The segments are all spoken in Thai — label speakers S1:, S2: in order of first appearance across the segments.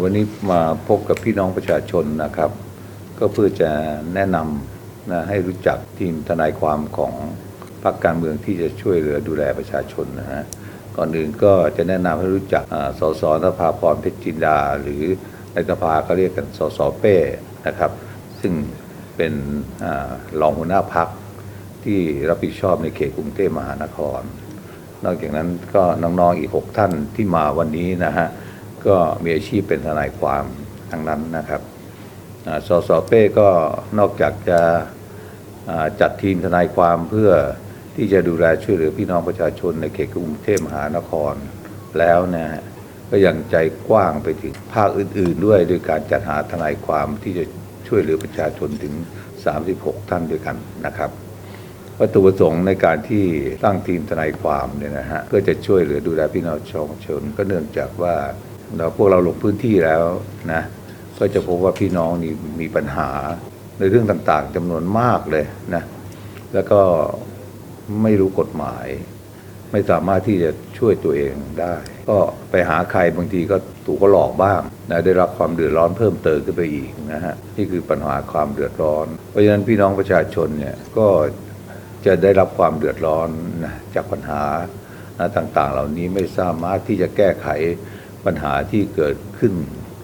S1: วันนี้มาพบกับพี่น้องประชาชนนะครับ ก็เพื่อจะแนะนำนะให้รู้จักทีมทนายความของพรรคการเมืองที่จะช่วยเหลือดูแลประชาชนนะฮะก่อนอื่นก็จะแนะนำให้รู้จักสสนภาพรเพชรจินดา หรือในสภาก็เรียกกันสสเป้นะครับ ซึ่งเป็นรองหัวหน้าพักที่รับผิดชอบในเขตกรุงเทพมหานคร นอกจากนั้นก็น้องๆอีก 6 ท่านที่มาวันนี้นะฮะ ก็มีอาชีพเป็นทนายความทั้งนั้นนะครับสสเป้ก็นอกจากจะจัดทีมทนายความเพื่อที่จะดูแลช่วยเหลือพี่น้องประชาชนในเขตกรุงเทพมหานครแล้วนะฮะก็ยังใจกว้างไปถึงภาคอื่น ๆ ด้วยโดยการจัดหาทนายความที่จะช่วยเหลือประชาชนถึง 36 ท่านด้วยกันนะครับวัตถุประสงค์ในการที่ตั้งทีมทนายความเนี่ยนะฮะเพื่อจะช่วยเหลือดูแลพี่น้องประชาชนก็เนื่องจากว่า เราพวกเราลงพื้นที่แล้วนะก็จะพบว่าพี่น้องนี่มีปัญหาในเรื่องต่างๆจำนวนมากเลยนะแล้วก็ไม่รู้กฎหมาย ไม่สามารถที่จะช่วยตัวเองได้ ก็ไปหาใครบางทีก็ถูกก็หลอกบ้างนะได้รับความเดือดร้อนเพิ่มเติมขึ้นไปอีกนะฮะนี่คือปัญหาความเดือดร้อน เพราะฉะนั้นพี่น้องประชาชนเนี่ยก็จะได้รับความเดือดร้อนนะจากปัญหานะต่างๆ เหล่านี้ไม่สามารถที่จะแก้ไข ปัญหาที่เกิดขึ้น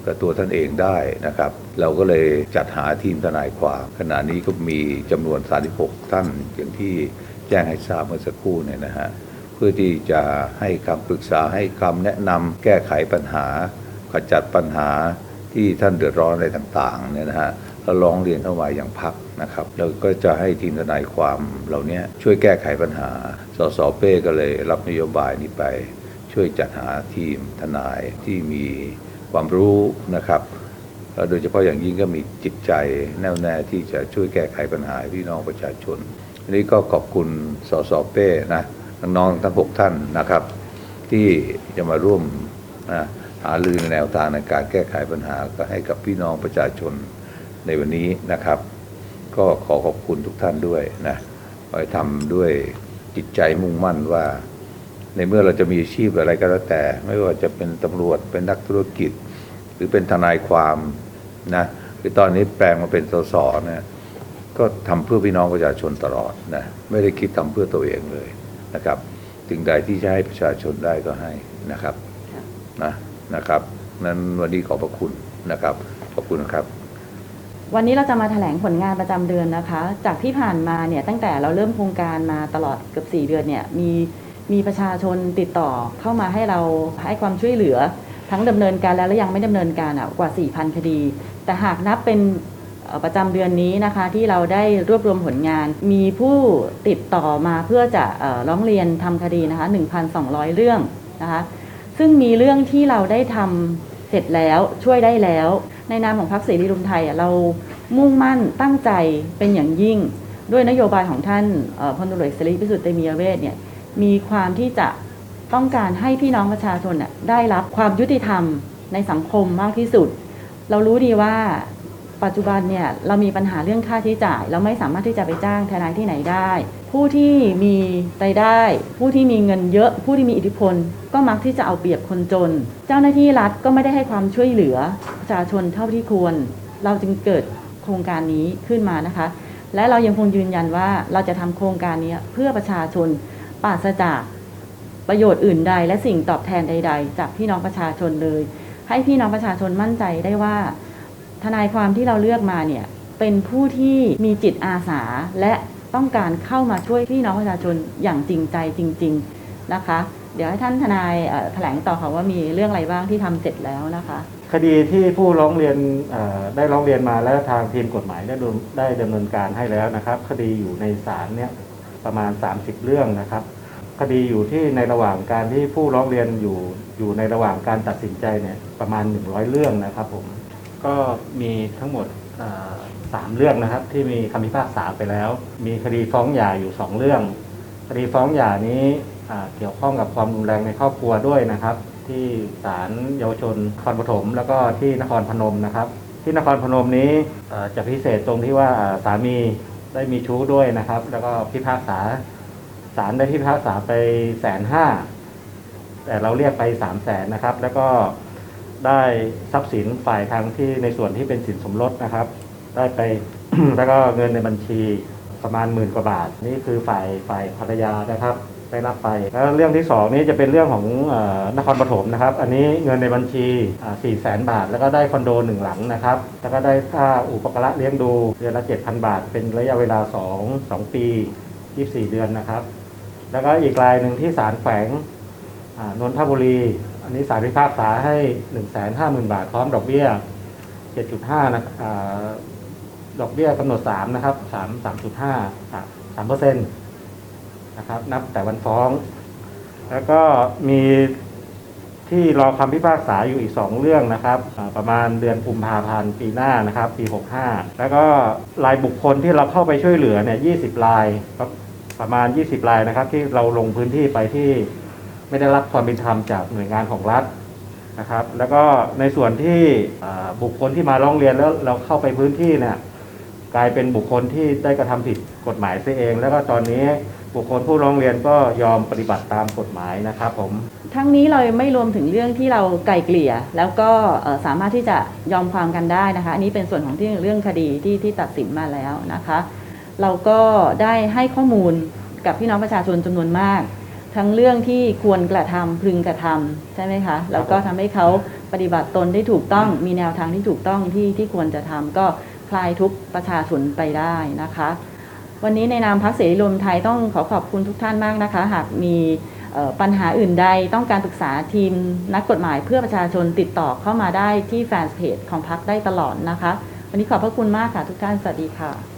S1: กับตัวท่านเองได้นะครับ เราก็เลยจัดหาทีมทนายความขณะนี้ก็มีจำนวน 36 ท่านอย่างที่แจ้งให้ทราบเมื่อสักครู่เนี่ยนะฮะเพื่อที่จะให้คำปรึกษาให้คำแนะนำแก้ไขปัญหา ขจัดปัญหาที่ท่านเดือดร้อนอะไรต่างๆเนี่ยนะฮะแล้วร้องเรียนเข้ามาอย่างพักนะครับแล้วก็จะให้ทีมทนายความเหล่านี้ช่วยแก้ไขปัญหา สสเป้ก็เลยรับนโยบายนี้ไป ช่วยจัดหาทีมทนายที่มีความรู้นะครับแล้วโดยเฉพาะอย่างยิ่งก็มีจิตใจแน่วแน่ที่จะช่วยแก้ไขปัญหาพี่น้องประชาชนอันนี้ก็ขอบคุณสสเป้นะน้องๆทั้งหกท่านนะครับ ที่จะมาร่วมนะหารือในแนวทางในการแก้ไขปัญหาก็ให้กับพี่น้องประชาชนในวันนี้นะครับ ก็ขอขอบคุณทุกท่านด้วยนะขอให้ทำด้วยจิตใจมุ่งมั่นว่า ในเมื่อเราจะมีอาชีพอะไรก็แล้วแต่ ไม่ว่าจะเป็นตำรวจเป็นนักธุรกิจ หรือเป็นทนายความนะหรือตอนนี้แปลงมาเป็นสสนะก็ทำเพื่อพี่น้องประชาชนตลอดนะไม่ได้คิดทำเพื่อตัวเองเลยนะครับสิ่งใดที่จะให้ประชาชนได้ก็ให้นะครับนะนะครับ นั้นวันนี้ขอบพระคุณนะครับ ขอบคุณนะครับ
S2: วันนี้เราจะมาแถลงผลงานประจำเดือนนะคะ จากที่ผ่านมาเนี่ยตั้งแต่เราเริ่มโครงการมาตลอดเกือบ4เดือนเนี่ยมี มีประชาชนติดต่อเข้ามาให้เราให้ความช่วยเหลือทั้งดำเนินการแล้วและยังไม่ดำเนินการอะกว่า 4,000 คดี แต่หากนับเป็นประจำเดือนนี้นะคะที่เราได้รวบรวมผลงาน มีผู้ติดต่อมาเพื่อจะร้องเรียนทำคดีนะคะ 1,200 เรื่องนะคะซึ่งมีเรื่องที่เราได้ทำเสร็จแล้วช่วยได้แล้ว ในนามของพรรคเสรีรวมไทยเรามุ่งมั่นตั้งใจเป็นอย่างยิ่ง ด้วยนโยบายของท่านพลตำรวจเอกเสรีพิสุทธิ์เตมียเวทเนี่ย มีความที่จะต้องการให้พี่น้องประชาชนได้รับความยุติธรรมในสังคมมากที่สุด เรารู้ดีว่าปัจจุบันเนี่ยเรามีปัญหาเรื่องค่าใช้จ่าย เราไม่สามารถที่จะไปจ้างทนายที่ไหนได้ ผู้ที่มีรายได้ ผู้ที่มีเงินเยอะ ผู้ที่มีอิทธิพล ก็มักที่จะเอาเปรียบคนจน เจ้าหน้าที่รัฐก็ไม่ได้ให้ความช่วยเหลือประชาชนเท่าที่ควร เราจึงเกิดโครงการนี้ขึ้นมานะคะ และเรายังคงยืนยันว่าเราจะทำโครงการนี้เพื่อประชาชน ปราศจากประโยชน์อื่นใด และสิ่งตอบแทนใด ๆ จากพี่น้องประชาชนเลย ให้พี่น้องประชาชนมั่นใจได้ว่า ทนายความที่เราเลือกมาเนี่ยเป็นผู้ที่มีจิตอาสาและต้องการเข้ามาช่วยพี่น้องประชาชนอย่างจริงใจจริง ๆนะคะ เดี๋ยวให้ท่านทนายแถลงต่อค่ะว่ามีเรื่องอะไรบ้างที่ทำเสร็จแล้วนะคะ
S3: คดีที่ผู้ร้องเรียนได้ร้องเรียนมาแล้วทางทีมกฎหมายได้ดำได้ดำเนินการให้แล้วนะครับ คดีอยู่ในศาลเนี่ย ประมาณ 30 เรื่องนะครับ คดีอยู่ที่ในระหว่างการที่ผู้ร้องเรียนอยู่อยู่ในระหว่างการตัดสินใจเนี่ยประมาณ 100 เรื่องนะครับผมก็มีทั้งหมดสามเรื่องนะครับ ที่มีคำพิพากษาไปแล้ว มีคดีฟ้องหย่าอยู่สองเรื่อง คดีฟ้องหย่านี้เกี่ยวข้องกับความรุนแรงในครอบครัวด้วยนะครับ ที่ศาลเยาวชนนครปฐมแล้วก็ที่นครพนมนะครับ ที่นครพนมนี้จะพิเศษตรงที่ว่าสามี ได้มีชู้ด้วยนะครับ แล้วก็พิพากษาศาลได้พิพากษาไปแสนห้าแต่เราเรียกไปสามแสนนะครับ แล้วก็ได้ทรัพย์สินฝ่ายทางที่ในส่วนที่เป็นสินสมรสนะครับ ได้ไปแล้วก็เงินในบัญชีประมาณหมื่นกว่าบาท นี่คือฝ่ายฝ่ายภรรยานะครับ ได้รับไปแล้วเรื่องที่สองนี้จะเป็นเรื่องของอนครปฐมนะครับ อันนี้เงินในบัญชีสี่แสนบาท แล้วก็ได้คอนโดหนึ่งหลังนะครับ แล้วก็ได้ค่าอุปการะเลี้ยงดูเดือนละเจ็ดพันบาท เป็นระยะเวลาสองสองปียี่สี่เดือนนะครับ แล้วก็อีกรายหนึ่งที่ศาลแขวงนนทบุรี อันนี้ศาลพิพากษาให้หนึ่งแสนห้าหมื่นบาทพร้อมดอกเบี้ยเจ็ดจุดห้านะอ่าดอกเบี้ยกำหนดสามนะครับสามสามจุดห้าสามเปอร์เซ็นต์ นะครับนับแต่วันฟ้อง แล้วก็มีที่รอคำพิพากษาอยู่อีกสองเรื่องนะครับประมาณเดือนกุมภาพันธ์ปีหน้านะครับปี 65 แล้วก็รายบุคคลที่เราเข้าไปช่วยเหลือเนี่ย20 รายครับประมาณ 20 รายนะครับ ที่เราลงพื้นที่ไปที่ไม่ได้รับความเป็นธรรมจากหน่วยงานของรัฐนะครับ แล้วก็ในส่วนที่บุคคลที่มาร้องเรียนแล้วเราเข้าไปพื้นที่เนี่ยกลายเป็นบุคคลที่ได้กระทำผิดกฎหมายเสียเอง แล้วก็ตอนนี้ บุคคลผู้ร้องเรียนก็ยอมปฏิบัติตามกฎหมายนะครับผม
S2: ทั้งนี้เราไม่รวมถึงเรื่องที่เราไกลเกลี่ย แล้วก็สามารถที่จะยอมความกันได้นะคะ อันนี้เป็นส่วนของที่เรื่องคดีที่ที่ตัดสินมาแล้วนะคะ เราก็ได้ให้ข้อมูลกับพี่น้องประชาชนจำนวนมาก ทั้งเรื่องที่ควรกระทำพึงกระทำใช่ไหมคะแล้วก็ทำให้เขาปฏิบัติตนได้ถูกต้องมีแนวทางที่ถูกต้องที่ที่ควรจะทำก็คลายทุกประชาชนไปได้นะคะ วันนี้ในนามพักเสรีรวมไทยต้องขอขอบคุณทุกท่านมากนะคะ หากมีปัญหาอื่นใดต้องการปรึกษาทีมนักกฎหมายเพื่อประชาชนติดต่อเข้ามาได้ที่แฟนเพจของพักได้ตลอดนะคะ วันนี้ขอบพระคุณมากค่ะทุกท่าน สวัสดีค่ะ